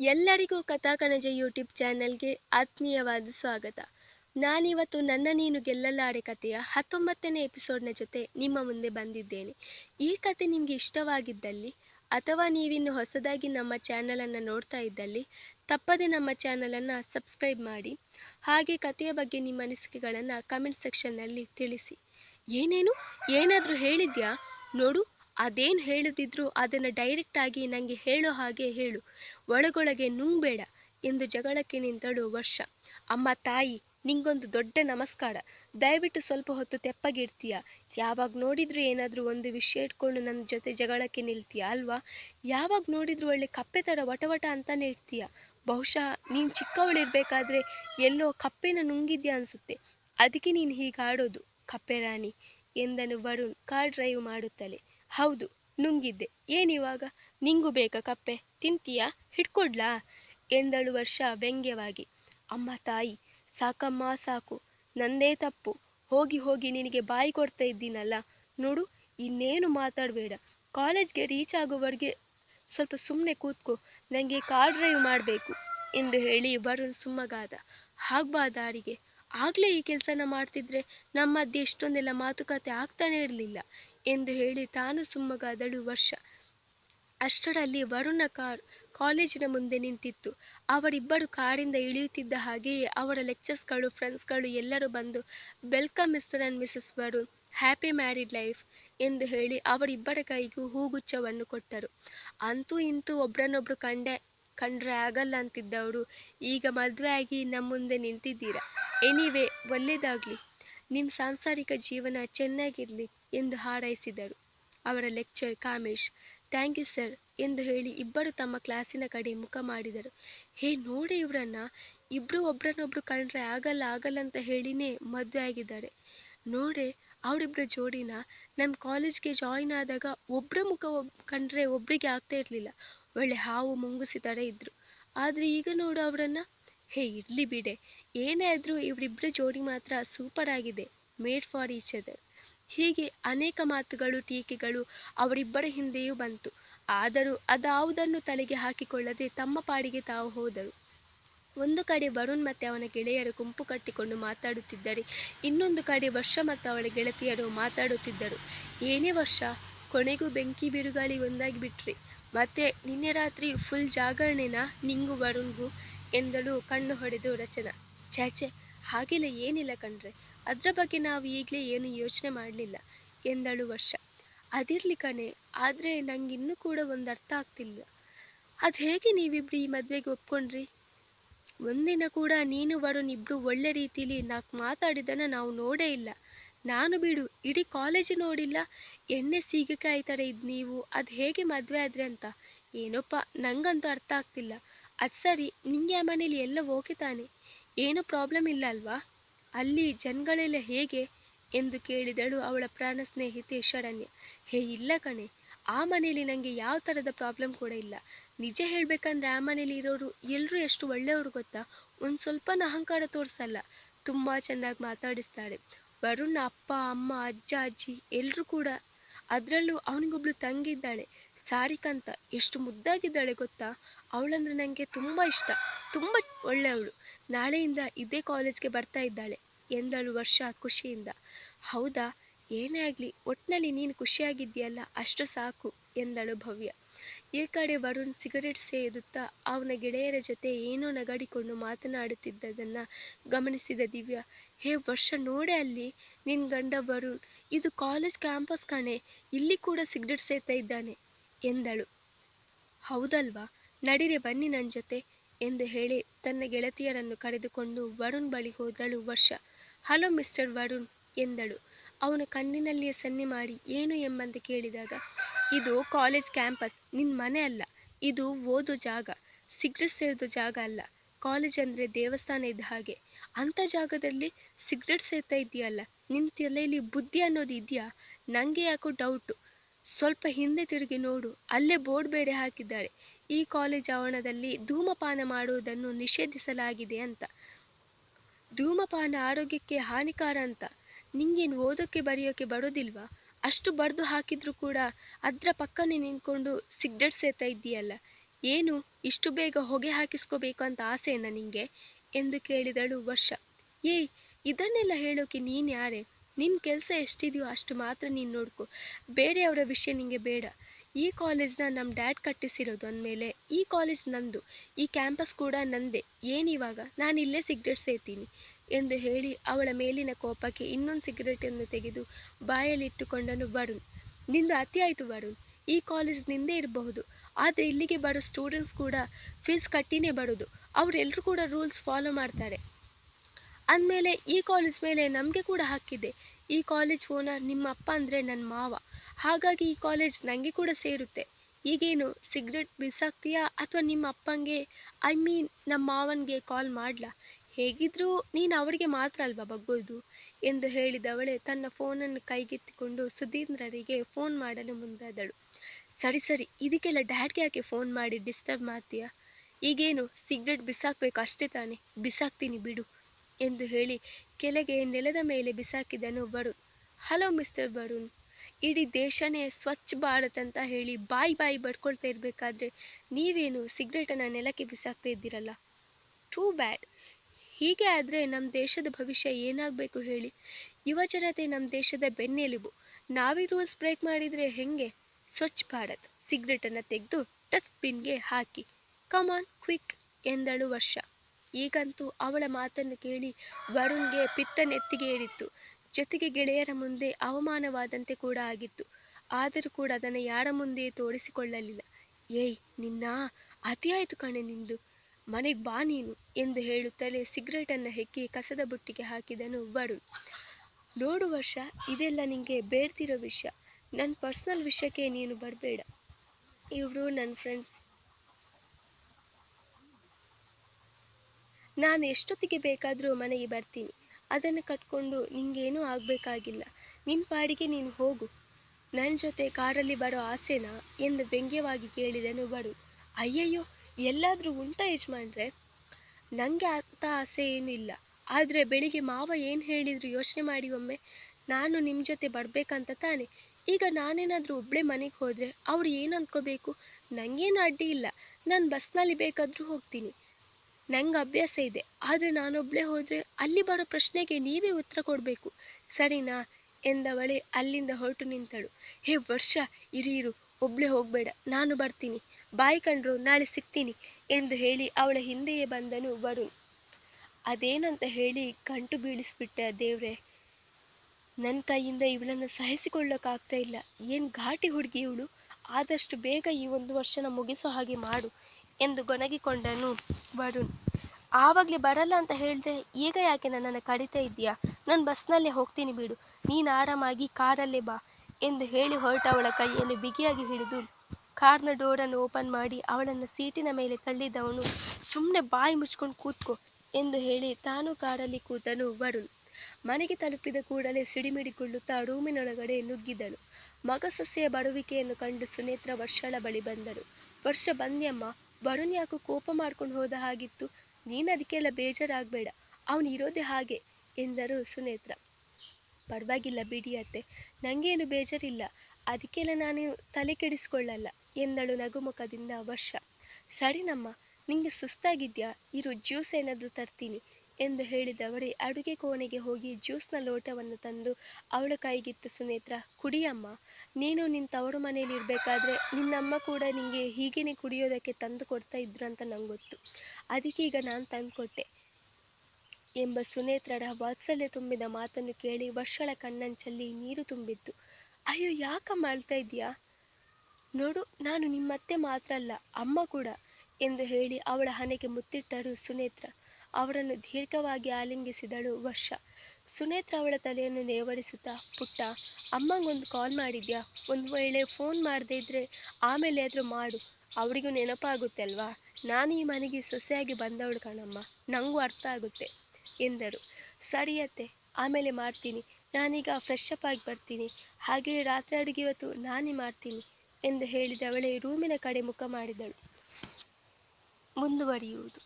ಎಲ್ಲರಿಗೂ ಕಥಾಕಣಜ ಯೂಟ್ಯೂಬ್ ಚಾನೆಲ್ಗೆ ಆತ್ಮೀಯವಾದ ಸ್ವಾಗತ. ನಾನಿವತ್ತು ನನ್ನ ನೀನು ಗೆಲ್ಲಲಾರೆ ಕಥೆಯ ಹತ್ತೊಂಬತ್ತನೇ ಎಪಿಸೋಡ್ನ ಜೊತೆ ನಿಮ್ಮ ಮುಂದೆ ಬಂದಿದ್ದೇನೆ. ಈ ಕತೆ ನಿಮಗೆ ಇಷ್ಟವಾಗಿದ್ದಲ್ಲಿ ಅಥವಾ ನೀವಿನ್ನು ಹೊಸದಾಗಿ ನಮ್ಮ ಚಾನಲನ್ನು ನೋಡ್ತಾ ಇದ್ದಲ್ಲಿ, ತಪ್ಪದೆ ನಮ್ಮ ಚಾನಲನ್ನು ಸಬ್ಸ್ಕ್ರೈಬ್ ಮಾಡಿ, ಹಾಗೆ ಕಥೆಯ ಬಗ್ಗೆ ನಿಮ್ಮ ಅನಿಸಿಕೆಗಳನ್ನು ಕಮೆಂಟ್ ಸೆಕ್ಷನ್ನಲ್ಲಿ ತಿಳಿಸಿ. ಏನೇನು? ಏನಾದರೂ ಹೇಳಿದ್ಯಾ? ನೋಡು. ಅದೇನು ಹೇಳುತ್ತಿದ್ರು ಅದನ್ನು ಡೈರೆಕ್ಟಾಗಿ ನನಗೆ ಹೇಳೋ ಹಾಗೆ ಹೇಳು. ಒಳಗೊಳಗೆ ನುಂಗ್ಬೇಡ. ಎಂದು ಜಗಳಕ್ಕೆ ನಿಂತಳು ವರ್ಷ. ಅಮ್ಮ, ತಾಯಿ, ನಿಂಗೊಂದು ದೊಡ್ಡ ನಮಸ್ಕಾರ. ದಯವಿಟ್ಟು ಸ್ವಲ್ಪ ಹೊತ್ತು ತೆಪ್ಪಗಿರ್ತೀಯ ಯಾವಾಗ ನೋಡಿದ್ರು ಏನಾದರೂ ಒಂದು ವಿಷಯ ಇಟ್ಕೊಂಡು ನನ್ನ ಜೊತೆ ಜಗಳಕ್ಕೆ ನಿಲ್ತೀಯ ಅಲ್ವಾ? ಯಾವಾಗ ನೋಡಿದ್ರು ಒಳ್ಳೆ ಕಪ್ಪೆ ಥರ ವಟವಟ ಅಂತಾನೆ ಇರ್ತೀಯ ಬಹುಶಃ ನೀನು ಚಿಕ್ಕವಳಿರ್ಬೇಕಾದ್ರೆ ಎಲ್ಲೋ ಕಪ್ಪೆನ ನುಂಗಿದ್ಯಾ ಅನಿಸುತ್ತೆ. ಅದಕ್ಕೆ ನೀನು ಹೀಗಾಡೋದು ಕಪ್ಪೆ ರಾಣಿ ಎಂದನು ವರುಣ್ ಕಾರ್ ಡ್ರೈವ್ ಮಾಡುತ್ತಲೇ. ಹೌದು, ನುಂಗಿದ್ದೆ. ಏನಿವಾಗ ನಿಂಗೂ ಬೇಕಾ ಕಪ್ಪೆ? ತಿಂತೀಯಾ? ಹಿಡ್ಕೊಡ್ಲಾ? ಎಂದಳು ವರ್ಷ ವ್ಯಂಗ್ಯವಾಗಿ. ಅಮ್ಮ ತಾಯಿ, ಸಾಕಮ್ಮ ಸಾಕು. ನಂದೇ ತಪ್ಪು. ಹೋಗಿ ಹೋಗಿ ನಿನಗೆ ಬಾಯಿ ಕೊಡ್ತಾ ಇದ್ದೀನಲ್ಲ. ನೋಡು, ಇನ್ನೇನು ಮಾತಾಡಬೇಡ. ಕಾಲೇಜ್ಗೆ ರೀಚ್ ಆಗೋವರೆಗೆ ಸ್ವಲ್ಪ ಸುಮ್ಮನೆ ಕೂತ್ಕೋ. ನನಗೆ ಕಾರ್ ಡ್ರೈವ್ ಮಾಡಬೇಕು ಎಂದು ಹೇಳಿ ವರುಣ್ ಸುಮ್ಮಗಾದ. ಹಾಗ್ಬಾ ದಾರಿಗೆ. ಆಗಲೇ ಈ ಕೆಲಸನ ಮಾಡ್ತಿದ್ರೆ ನಮ್ಮ ಮಧ್ಯೆ ಇಷ್ಟೊಂದೆಲ್ಲ ಮಾತುಕತೆ ಆಗ್ತಾನೆ ಇರಲಿಲ್ಲ ಎಂದು ಹೇಳಿ ತಾನು ಸುಮ್ಮಗಾದಳು ವರ್ಷ. ಅಷ್ಟರಲ್ಲಿ ವರುಣ ಕಾರ್ ಕಾಲೇಜಿನ ಮುಂದೆ ನಿಂತಿತ್ತು. ಅವರಿಬ್ಬರು ಕಾರಿಂದ ಇಳಿಯುತ್ತಿದ್ದ ಹಾಗೆಯೇ ಅವರ ಲೆಕ್ಚರ್ಸ್ಗಳು, ಫ್ರೆಂಡ್ಸ್ಗಳು ಎಲ್ಲರೂ ಬಂದು, welcome Mr and Mrs Varun, happy married life ಎಂದು ಹೇಳಿ ಅವರಿಬ್ಬರ ಕೈಗೂ ಹೂಗುಚ್ಛವನ್ನು ಕೊಟ್ಟರು. ಅಂತೂ ಇಂತೂ ಒಬ್ಬರನ್ನೊಬ್ಬರು ಕಂಡೆ ಕಂಡ್ರೆ ಆಗಲ್ಲ ಅಂತಿದ್ದವರು. ಈಗ ಮದುವೆ ಆಗಿ ನಮ್ಮ ಮುಂದೆ ನಿಂತಿದ್ದೀರಾ? ಎನಿವೇ ಒಳ್ಳೇದಾಗ್ಲಿ. ನಿಮ್ಮ ಸಾಂಸಾರಿಕ ಜೀವನ ಚೆನ್ನಾಗಿರಲಿ ಎಂದು ಹಾರೈಸಿದರು ಅವರ lecturer Kamesh. Thank you sir ಎಂದು ಹೇಳಿ ಇಬ್ಬರು ತಮ್ಮ ಕ್ಲಾಸಿನ ಕಡೆ ಮುಖ ಮಾಡಿದರು. ಹೇ, ನೋಡಿ ಇವರನ್ನ. ಇಬ್ಬರು ಒಬ್ರನ್ನೊಬ್ರು ಕಂಡ್ರೆ ಆಗಲ್ಲ ಆಗಲ್ಲ ಅಂತ ಹೇಳಿನೇ ಮದುವೆ ಆಗಿದ್ದಾರೆ. ನೋಡಿ ಅವರಿಬ್ಬರ ಜೋಡಿನ ನಮ್ಮ ಕಾಲೇಜ್ಗೆ ಜಾಯಿನ್ ಆದಾಗ ಒಬ್ಬರ ಮುಖ ಒಬ್ ಕಂಡ್ರೆ ಒಬ್ಬರಿಗೆ ಆಗ್ತಾ ಇರಲಿಲ್ಲ. ಒಳ್ಳೆ ಹಾವು ಮುಂಗುಸಿ ಥರ ಇದ್ದರು ಆದರೆ ಈಗ ನೋಡು ಅವರನ್ನು. ಹೇ, ಇರಲಿ ಬಿಡೆ. ಏನೇ ಆದರೂ ಇವರಿಬ್ಬರ ಜೋಡಿ ಮಾತ್ರ ಸೂಪರ್ ಆಗಿದೆ. ಮೇಡ್ ಫಾರ್ ಈಚ್ ಅದರ್ ಹೀಗೆ ಅನೇಕ ಮಾತುಗಳು, ಟೀಕೆಗಳು ಅವರಿಬ್ಬರ ಹಿಂದೆಯೂ ಬಂತು. ಆದರೂ ಅದಾವುದನ್ನು ತಲೆಗೆ ಹಾಕಿಕೊಳ್ಳದೆ ತಮ್ಮ ಪಾಡಿಗೆ ತಾವು ಹೋದರು. ಒಂದು ಕಡೆ ವರುಣ್ ಮತ್ತೆ ಅವನ ಗೆಳೆಯರು ಗುಂಪು ಕಟ್ಟಿಕೊಂಡು ಮಾತಾಡುತ್ತಿದ್ದರೆ, ಇನ್ನೊಂದು ಕಡೆ ವರ್ಷ ಮತ್ತು ಅವಳ ಗೆಳತಿಯರು ಮಾತಾಡುತ್ತಿದ್ದರು. ಏನೇ ವರ್ಷ, ಕೊನೆಗೂ ಬೆಂಕಿ ಬಿರುಗಾಳಿ ಒಂದಾಗಿ ಬಿಟ್ರಿ ಮತ್ತೆ ನಿನ್ನೆ ರಾತ್ರಿ ಫುಲ್ ಜಾಗರಣೆನಾ ನಿಂಗೂ ವರುಣ್ಗೂ ಎಂದಳು ಕಣ್ಣು ಹೊಡೆದು ರಚನಾ. ಛಾಚೆ ಹಾಗೆಲ್ಲ, ಏನಿಲ್ಲ ಕಣ್ರೆ, ಅದರ ಬಗ್ಗೆ ನಾವು ಈಗಲೇ ಏನು ಯೋಚನೆ ಮಾಡಲಿಲ್ಲ ಎಂದಳು ವರ್ಷ. ಅದಿರ್ಲಿ ಕಣೆ, ಆದರೆ ನಂಗಿನ್ನೂ ಕೂಡ ಒಂದು ಅರ್ಥ ಆಗ್ತಿಲ್ಲ. ಅದು ಹೇಗೆ ನೀವಿಬ್ರು ಈ ಮದುವೆಗೆ ಒಪ್ಕೊಂಡ್ರಿ? ಒಂದಿನ ಕೂಡ ನೀನು, ವರುಣ್ ಇಬ್ರು ಒಳ್ಳೆ ರೀತಿಲಿ ನಾಲ್ಕು ಮಾತಾಡಿದ್ದನ್ನು ನಾವು ನೋಡೇ ಇಲ್ಲ. ನಾನು ಬಿಡು, ಇಡೀ ಕಾಲೇಜು ನೋಡಿಲ್ಲ, ಎಣ್ಣೆ ಸೀಗೆಕಾಯಿ ಥರ ಇದು ನೀವು, ಅದು ಹೇಗೆ ಮದುವೆ ಆದ್ರೆ ಅಂತ? ಏನೋಪ್ಪ, ನಂಗಂತೂ ಅರ್ಥ ಆಗ್ತಿಲ್ಲ. ಅದು ಸರಿ, ನಿಂಗೆ ಆ ಮನೇಲಿ ಎಲ್ಲ ಓಕೆ ತಾನೆ? ಏನೂ ಪ್ರಾಬ್ಲಮ್ ಇಲ್ಲ ಅಲ್ವಾ? ಅಲ್ಲಿ ಜನಗಳೆಲ್ಲ ಹೇಗೆ? ಎಂದು ಕೇಳಿದಳು ಅವಳ ಪ್ರಾಣ ಸ್ನೇಹಿತೆ ಶರಣ್ಯ. ಹೇ, ಇಲ್ಲ ಕಣೆ, ಆ ಮನೇಲಿ ನನಗೆ ಯಾವ ಥರದ ಪ್ರಾಬ್ಲಮ್ ಕೂಡ ಇಲ್ಲ. ನಿಜ ಹೇಳಬೇಕಂದ್ರೆ ಆ ಮನೇಲಿ ಇರೋರು ಎಲ್ಲರೂ ಎಷ್ಟು ಒಳ್ಳೆಯವರು ಗೊತ್ತಾ? ಒಂದು ಸ್ವಲ್ಪನ ಅಹಂಕಾರ ತೋರಿಸಲ್ಲ. ತುಂಬ ಚೆನ್ನಾಗಿ ಮಾತಾಡಿಸ್ತಾಳೆ. ವರುಣ್ನ ಅಪ್ಪ, ಅಮ್ಮ, ಅಜ್ಜ, ಅಜ್ಜಿ ಎಲ್ಲರೂ ಕೂಡ ಅದರಲ್ಲೂ ಅವನಿಗೊಬ್ಳು ಸಾರಿಕಾ ಅಂತ ಎಷ್ಟು ಮುದ್ದಾಗಿದ್ದಾಳೆ ಗೊತ್ತಾ? ಅವಳಂದ್ರೆ ನನಗೆ ತುಂಬ ಇಷ್ಟ, ತುಂಬ ಒಳ್ಳೆಯವಳು. ನಾಳೆಯಿಂದ ಇದೇ ಕಾಲೇಜ್ಗೆ ಬರ್ತಾ ಇದ್ದಾಳೆ, ಎಂದಳು ವರ್ಷ ಖುಷಿಯಿಂದ. ಹೌದಾ? ಏನೇ ಆಗಲಿ ಒಟ್ಟಿನಲ್ಲಿ ನೀನು ಖುಷಿಯಾಗಿದ್ದೀಯಲ್ಲ, ಅಷ್ಟು ಸಾಕು, ಎಂದಳು ಭವ್ಯ. ಈ ಕಡೆ ವರುಣ್ ಸಿಗರೇಟ್ ಸೇದುತ್ತಾ ಅವನ ಗೆಳೆಯರ ಜೊತೆ ಏನೋ ನಗಾಡಿಕೊಂಡು ಮಾತನಾಡುತ್ತಿದ್ದದನ್ನ ಗಮನಿಸಿದ ದಿವ್ಯಾ, ಹೇ ವರ್ಷ, ನೋಡೆ ಅಲ್ಲಿ ನಿನ್ ಗಂಡ ವರುಣ್. ಇದು ಕಾಲೇಜ್ ಕ್ಯಾಂಪಸ್ ಕಣೆ. ಇಲ್ಲಿ ಕೂಡ ಸಿಗರೇಟ್ ಸೇದ್ತಾ ಇದ್ದಾನೆ ಎಂದಳು. ಹೌದಲ್ವಾ? ನಡಿರೆ ಬನ್ನಿ ನನ್ನ ಜೊತೆ ಎಂದು ಹೇಳಿ ತನ್ನ ಗೆಳತಿಯರನ್ನು ಕರೆದುಕೊಂಡು ವರುಣ್ ಬಳಿ ಹೋದಳು ವರ್ಷ. Hello Mr Varun. ಎಂದಳು. ಅವನ ಕಣ್ಣಿನಲ್ಲಿಯೇ ಸನ್ನೆ ಮಾಡಿ, ಏನು ಎಂಬಂತೆ ಕೇಳಿದಾಗ, ಇದು ಕಾಲೇಜ್ ಕ್ಯಾಂಪಸ್ ನಿನ್ನ ಮನೆ ಅಲ್ಲ, ಇದು ಓದೋ ಜಾಗ ಸಿಗ್ರೆಟ್ ಸೇದೋ ಜಾಗ ಅಲ್ಲ, ಕಾಲೇಜ್ ಅಂದರೆ ದೇವಸ್ಥಾನ ಇದ್ದ ಹಾಗೆ. ಅಂಥ ಜಾಗದಲ್ಲಿ ಸಿಗ್ರೆಟ್ ಸೇರ್ತಾ ಇದೆಯಲ್ಲ ನಿನ್ನ ತಲೆಯಲ್ಲಿ ಬುದ್ಧಿ ಅನ್ನೋದು ಇದೆಯಾ? ನನಗೆ ಯಾಕೋ ಡೌಟು ಸ್ವಲ್ಪ ಹಿಂದೆ ತಿರುಗಿ ನೋಡು, ಅಲ್ಲೇ ಬೋರ್ಡ್ ಬೇರೆ ಹಾಕಿದ್ದಾರೆ. ಈ ಕಾಲೇಜ್ ಆವರಣದಲ್ಲಿ ಧೂಮಪಾನ ಮಾಡುವುದನ್ನು ನಿಷೇಧಿಸಲಾಗಿದೆ ಅಂತ. ಧೂಮಪಾನ ಆರೋಗ್ಯಕ್ಕೆ ಹಾನಿಕಾರ ಅಂತ. ನಿಂಗೇನು ಓದೋಕ್ಕೆ ಬರೆಯೋಕ್ಕೆ ಬರೋದಿಲ್ವಾ? ಅಷ್ಟು ಬರ್ದು ಹಾಕಿದ್ರು ಕೂಡ ಅದರ ಪಕ್ಕನೇ ನಿಂತ್ಕೊಂಡು ಸಿಗ್ರೆಟ್ ಸೇತಾ ಇದ್ದೀಯಲ್ಲ. ಏನು ಇಷ್ಟು ಬೇಗ ಹೊಗೆ ಹಾಕಿಸ್ಕೋಬೇಕು ಅಂತ ಆಸೆನಾ ನಿಂಗೆ? ಎಂದು ಕೇಳಿದಳು ವರ್ಷ. ಏಯ್, ಇದನ್ನೆಲ್ಲ ಹೇಳೋಕೆ ನೀನು ಯಾರೇ? ನಿನ್ನ ಕೆಲಸ ಎಷ್ಟಿದೆಯೋ ಅಷ್ಟು ಮಾತ್ರ ನೀನು ನೋಡ್ಕೊ. ಬೇರೆಯವರ ವಿಷಯ ನಿಂಗೆ ಬೇಡ. ಈ ಕಾಲೇಜ್ನ ನಮ್ಮ ಡ್ಯಾಡ್ ಕಟ್ಟಿಸಿರೋದು ಅಂದಮೇಲೆ, ಈ ಕಾಲೇಜ್ ನಂದು, ಈ ಕ್ಯಾಂಪಸ್ ಕೂಡ ನಂದೇ. ಏನಿವಾಗ ನಾನು ಇಲ್ಲೇ ಸಿಗರೇಟ್ ಸೇತೀನಿ ಎಂದು ಹೇಳಿ ಅವಳ ಮೇಲಿನ ಕೋಪಕ್ಕೆ ಇನ್ನೊಂದು ಸಿಗರೇಟನ್ನು ತೆಗೆದು ಬಾಯಲ್ಲಿಟ್ಟುಕೊಂಡನು ವರುಣ್. ನಿಂದು ಅತಿ ಆಯಿತು ವರುಣ್. ಈ ಕಾಲೇಜ್ ನಿಂದೇ ಇರಬಹುದು. ಆದರೆ ಇಲ್ಲಿಗೆ ಬರೋ ಸ್ಟೂಡೆಂಟ್ಸ್ ಕೂಡ ಫೀಸ್ ಕಟ್ಟಿನೇ ಬರೋದು. ಅವರೆಲ್ಲರೂ ಕೂಡ ರೂಲ್ಸ್ ಫಾಲೋ ಮಾಡ್ತಾರೆ. ಅಂದಮೇಲೆ ಈ ಕಾಲೇಜ್ ಮೇಲೆ ನಮಗೆ ಕೂಡ ಹಕ್ಕಿದೆ. ಈ ಕಾಲೇಜ್ ಓನರ್ ನಿಮ್ಮ ಅಪ್ಪ ಅಂದರೆ ನನ್ನ ಮಾವ. ಹಾಗಾಗಿ ಈ ಕಾಲೇಜ್ ನನಗೆ ಕೂಡ ಸೇರುತ್ತೆ. ಈಗೇನು ಸಿಗರೆಟ್ ಬಿಸಾಕ್ತೀಯಾ ಅಥವಾ ನಿಮ್ಮ ಅಪ್ಪಂಗೆ, ಐ ಮೀನ್ ನಮ್ಮ ಮಾವನಿಗೆ ಕಾಲ್ ಮಾಡ್ಲಾ? ಹೇಗಿದ್ರೂ ನೀನು ಅವರಿಗೆ ಮಾತ್ರ ಅಲ್ವಾ ಬಗ್ಗೋದು? ಎಂದು ಹೇಳಿದವಳೆ ತನ್ನ ಫೋನನ್ನು ಕೈಗೆತ್ತಿಕೊಂಡು ಸುಧೀಂದ್ರರಿಗೆ ಫೋನ್ ಮಾಡಲು ಮುಂದಾದಳು. ಸರಿ ಸರಿ, ಇದಕ್ಕೆಲ್ಲ ಡ್ಯಾಡ್ಗೆ ಯಾಕೆ ಫೋನ್ ಮಾಡಿ ಡಿಸ್ಟರ್ಬ್ ಮಾಡ್ತೀಯಾ? ಈಗೇನು ಸಿಗರೆಟ್ ಬಿಸಾಕ್ಬೇಕು ಅಷ್ಟೇ ತಾನೇ. ಬಿಸಾಕ್ತೀನಿ ಬಿಡು. ಎಂದು ಹೇಳಿ ಕೆಳಗೆ ನೆಲದ ಮೇಲೆ ಬಿಸಾಕಿದನು ವರುಣ್ ಹಲೋ ಮಿಸ್ಟರ್ ವರುಣ್ ಇಡೀ ದೇಶನೇ ಸ್ವಚ್ಛ ಭಾರತ್ ಅಂತ ಹೇಳಿ ಬಾಯಿ ಬಾಯಿ ಬಡ್ಕೊಳ್ತಾ ಇರಬೇಕಾದ್ರೆ ನೀವೇನು ಸಿಗರೇಟನ್ನು ನೆಲಕ್ಕೆ ಬಿಸಾಕ್ತಾ ಇದ್ದೀರಲ್ಲ? ಟೂ ಬ್ಯಾಡ್ ಹೀಗೆ ಆದರೆ ನಮ್ಮ ದೇಶದ ಭವಿಷ್ಯ ಏನಾಗಬೇಕು ಹೇಳಿ? ಯುವಜನತೆ ನಮ್ಮ ದೇಶದ ಬೆನ್ನೆಲುಬು. ನಾವೇ ರೂಲ್ಸ್ ಬ್ರೇಕ್ ಮಾಡಿದರೆ ಹೆಂಗೆ? ಸ್ವಚ್ಛ ಭಾರತ್ ಸಿಗರೇಟನ್ನು ತೆಗೆದು ಡಸ್ಟ್ಬಿನ್ಗೆ ಹಾಕಿ. ಕಮಾನ್ ಕ್ವಿಕ್ ಎಂದಳು ವರ್ಷ. ಈಗಂತೂ ಅವಳ ಮಾತನ್ನು ಕೇಳಿ ವರುಣ್ಗೆ ಪಿತ್ತ ನೆತ್ತಿಗೆ ಏರಿತ್ತು. ಜೊತೆಗೆ ಗೆಳೆಯರ ಮುಂದೆ ಅವಮಾನವಾದಂತೆ ಕೂಡ ಆಗಿತ್ತು. ಆದರೂ ಕೂಡ ಅದನ್ನು ಯಾರ ಮುಂದೆಯೇ ತೋರಿಸಿಕೊಳ್ಳಲಿಲ್ಲ. ಏಯ್, ನಿನ್ನ? ಅತಿಯಾಯಿತು ಕಣೆ ನಿಂದು. ಮನೆಗೆ ಬಾ ನೀನು ಎಂದು ಹೇಳುತ್ತಲೇ ಸಿಗರೇಟನ್ನು ಹೆಕ್ಕಿ ಕಸದ ಬುಟ್ಟಿಗೆ ಹಾಕಿದನು ವರುಣ್. ನೋಡು ವರ್ಷ, ಇದೆಲ್ಲ ನಿಂಗೆ ಬೇಡ್ತಿರೋ ವಿಷಯ. ನನ್ನ ಪರ್ಸ್ನಲ್ ವಿಷಯಕ್ಕೆ ನೀನು ಬರಬೇಡ. ಇವರು ನನ್ನ ಫ್ರೆಂಡ್ಸ್. ನಾನು ಎಷ್ಟೊತ್ತಿಗೆ ಬೇಕಾದರೂ ಮನೆಗೆ ಬರ್ತೀನಿ. ಅದನ್ನು ಕಟ್ಕೊಂಡು ನಿಂಗೇನೂ ಆಗಬೇಕಾಗಿಲ್ಲ. ನಿನ್ನ ಪಾಡಿಗೆ ನೀನು ಹೋಗು. ನನ್ನ ಜೊತೆ ಕಾರಲ್ಲಿ ಬರೋ ಆಸೆನಾ ಎಂದು ವ್ಯಂಗ್ಯವಾಗಿ ಕೇಳಿದನು ಬಡು ಅಯ್ಯಯ್ಯೋ, ಎಲ್ಲಾದರೂ ಉಂಟಾ ಯಜಮಾನ್ರೆ? ನನಗೆ ಅಂಥ ಆಸೆ ಏನೂ ಇಲ್ಲ. ಆದರೆ ಬೆಳಿಗ್ಗೆ ಮಾವ ಏನು ಹೇಳಿದ್ರು ಯೋಚನೆ ಮಾಡಿ ಒಮ್ಮೆ ನಾನು ನಿಮ್ಮ ಜೊತೆ ಬರಬೇಕಂತ ತಾನೆ. ಈಗ ನಾನೇನಾದರೂ ಒಬ್ಳೆ ಮನೆಗೆ ಹೋದರೆ ಅವ್ರು ಏನು ಅಂದ್ಕೋಬೇಕು ನನಗೇನು ಅಡ್ಡಿ ಇಲ್ಲ. ನಾನು ಬಸ್ನಲ್ಲಿ ಬೇಕಾದರೂ ಹೋಗ್ತೀನಿ. ನಂಗೆ ಅಭ್ಯಾಸ ಇದೆ. ಆದರೆ ನಾನೊಬ್ಬಳೇ ಹೋದರೆ ಅಲ್ಲಿ ಬರೋ ಪ್ರಶ್ನೆಗೆ ನೀವೇ ಉತ್ತರ ಕೊಡಬೇಕು. ಸರಿನಾ? ಎಂದವಳೆ ಅಲ್ಲಿಂದ ಹೊರಟು ನಿಂತಳು. ಹೇ ವರ್ಷ, ಇರು ಇರು ಒಬ್ಬಳೇ ಹೋಗಬೇಡ. ನಾನು ಬರ್ತೀನಿ. ಬಾಯ್ ಕಂಡ್ರು ನಾಳೆ ಸಿಗ್ತೀನಿ ಎಂದು ಹೇಳಿ ಅವಳ ಹಿಂದೆಯೇ ಬಂದನು ವರುಣ್. ಅದೇನಂತ ಹೇಳಿ ಕಂಟು ಬೀಳಿಸ್ಬಿಟ್ಟೆ ದೇವ್ರೆ ನನ್ನ ಕೈಯಿಂದ ಇವಳನ್ನು ಸಹಿಸಿಕೊಳ್ಳೋಕ್ಕಾಗ್ತಾ ಇಲ್ಲ. ಏನು ಘಾಟಿ ಹುಡುಗಿ ಇವಳು? ಆದಷ್ಟು ಬೇಗ ಈ ಒಂದು ವರ್ಷನ ಮುಗಿಸೋ ಹಾಗೆ ಮಾಡು. ಎಂದು ಗೊಣಗಿಕೊಂಡನು ವರುಣ್. ಆವಾಗಲೇ ಬರಲ್ಲ ಅಂತ ಹೇಳಿದೆ, ಈಗ ಯಾಕೆ ನನ್ನನ್ನು ಕಡಿತಾ ಇದೆಯಾ ನಾನು ಬಸ್ನಲ್ಲೇ ಹೋಗ್ತೀನಿ ಬಿಡು. ನೀನು ಆರಾಮಾಗಿ ಕಾರಲ್ಲೇ ಬಾ ಎಂದು ಹೇಳಿ ಹೊರಟ ಅವಳ ಕೈಯನ್ನು ಬಿಗಿಯಾಗಿ ಹಿಡಿದು ಕಾರ್ನ ಡೋರನ್ನು ಓಪನ್ ಮಾಡಿ ಅವಳನ್ನು ಸೀಟಿನ ಮೇಲೆ ತಳ್ಳಿದವನು ಸುಮ್ಮನೆ ಬಾಯಿ ಮುಚ್ಕೊಂಡು ಕೂತ್ಕೋ ಎಂದು ಹೇಳಿ ತಾನು ಕಾರಲ್ಲಿ ಕೂತನು ವರುಣ್. ಮನೆಗೆ ತಲುಪಿದ ಕೂಡಲೇ ಸಿಡಿಮಿಡಿಕೊಳ್ಳುತ್ತಾ ರೂಮಿನೊಳಗಡೆ ನುಗ್ಗಿದನು. ಮಗ ಸೊಸೆಯ ಬರುವಿಕೆಯನ್ನು ಕಂಡು ಸುನೇತ್ರ ವರ್ಷಳ ಬಳಿ ಬಂದರು ವರ್ಷ ಬಂದ್ಯಮ್ಮ ವರುಣ್ ಯಾಕೋ ಕೋಪ ಮಾಡ್ಕೊಂಡು ಹೋದ ಹಾಗಿತ್ತು. ನೀನು ಅದಕ್ಕೆಲ್ಲ ಬೇಜಾರಾಗಬೇಡ. ಅವನು ಇರೋದೇ ಹಾಗೆ, ಎಂದರು ಸುನೇತ್ರ. ಪರವಾಗಿಲ್ಲ ಬಿಡಿ ಅತ್ತೆ ನನಗೇನು ಬೇಜಾರಿಲ್ಲ. ಅದಕ್ಕೆಲ್ಲ ನಾನು ತಲೆ ಕೆಡಿಸ್ಕೊಳ್ಳಲ್ಲ, ಎಂದಳು ನಗುಮುಖದಿಂದ ವರ್ಷ. ಸರಿನಮ್ಮ, ನಿಂಗೆ ಸುಸ್ತಾಗಿದ್ಯಾ? ಇರು, ಜ್ಯೂಸ್ ಏನಾದರೂ ತರ್ತೀನಿ. ಎಂದು ಹೇಳಿದವರೇ, ಅಡುಗೆ ಕೋಣೆಗೆ ಹೋಗಿ ಜ್ಯೂಸ್ನ ಲೋಟವನ್ನು ತಂದು ಅವಳ ಕೈಗಿತ್ತು, ಸುನೇತ್ರ, ಕುಡಿಯಮ್ಮ. ನೀನು ನಿನ್ನ ತವರು ಮನೇಲಿ ಇರಬೇಕಾದ್ರೆ ನಿನ್ನಮ್ಮ ಕೂಡ ನಿಂಗೆ ಹೀಗೇನೆ ಕುಡಿಯೋದಕ್ಕೆ ತಂದು ಕೊಡ್ತಾ ಇದ್ರು ಅಂತ ನಂಗೆ ಗೊತ್ತು. ಅದಕ್ಕೆ ಈಗ ನಾನು ತಂದು ಕೊಟ್ಟೆ ಎಂಬ ಸುನೇತ್ರರ ವಾತ್ಸಲ್ಯ ತುಂಬಿದ ಮಾತನ್ನು ಕೇಳಿ ವರ್ಷಳ ಕಣ್ಣಂಚಲ್ಲಿ ನೀರು ತುಂಬಿತ್ತು. ಅಯ್ಯೋ ಯಾಕಮ್ಮ ಅಳ್ತಾ ಇದೀಯಾ ನೋಡು, ನಾನು ನಿಮ್ಮತ್ತೆ ಮಾತ್ರ ಅಲ್ಲ, ಅಮ್ಮ ಕೂಡ. ಎಂದು ಹೇಳಿ ಅವಳ ಹಣೆಗೆ ಮುತ್ತಿಟ್ಟರು ಸುನೇತ್ರ. ಅವರನ್ನು ದೀರ್ಘವಾಗಿ ಆಲಿಂಗಿಸಿದಳು ವರ್ಷ. ಸುನೇತ್ರ ಅವಳ ತಲೆಯನ್ನು ನೇವರಿಸುತ್ತಾ ಪುಟ್ಟ, ಅಮ್ಮಂಗೊಂದು ಕಾಲ್ ಮಾಡಿದ್ಯಾ? ಒಂದು ವೇಳೆ ಫೋನ್ ಮಾಡದೇ ಇದ್ರೆ ಆಮೇಲೆ ಆದರೂ ಮಾಡು. ಅವಳಿಗೂ ನೆನಪಾಗುತ್ತೆ ಅಲ್ವಾ ನಾನು ಈ ಮನೆಗೆ ಸೊಸೆಯಾಗಿ ಬಂದವಳು ಕಣಮ್ಮ. ನನಗೂ ಅರ್ಥ ಆಗುತ್ತೆ ಎಂದರು. ಸರಿಯತ್ತೆ ಆಮೇಲೆ ಮಾಡ್ತೀನಿ. ನಾನೀಗ ಫ್ರೆಶ್ ಅಪ್ ಆಗಿ ಬರ್ತೀನಿ. ಹಾಗೆ ರಾತ್ರಿ ಅಡುಗೆ ಇವತ್ತು ನಾನೇ ಮಾಡ್ತೀನಿ ಎಂದು ಹೇಳಿದವಳೆ ರೂಮಿನ ಕಡೆ ಮುಖ ಮಾಡಿದಳು. ಮುಂದುವರಿಯುವುದು.